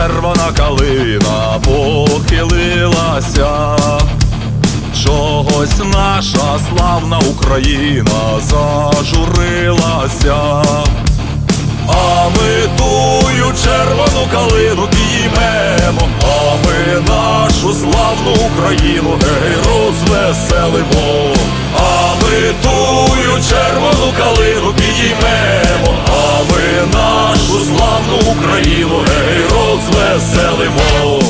червона калина похилилася. Чогось наша славна Україна зажурилася. А ми тую червону калину підіймемо, а ми нашу славну Україну розвеселимо, а ми тую червону калину Україну гей розвеселимо.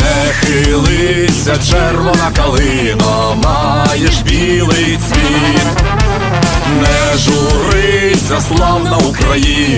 Не хилися, червона калина, маєш білий цвіт, не журися, славна Україна,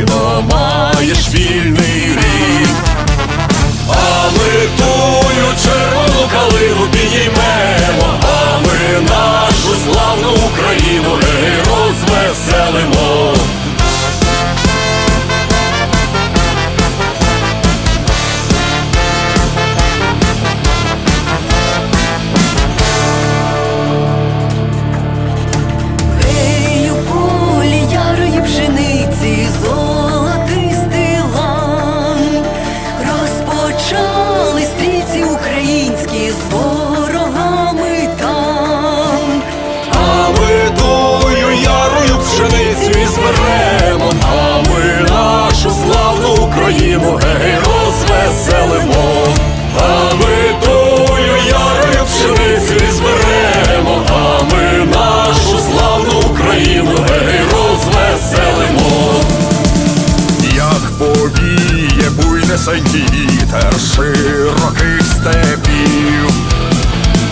ясенький вітер широких степів,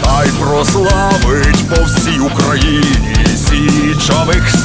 та й прославить по всій Україні січових.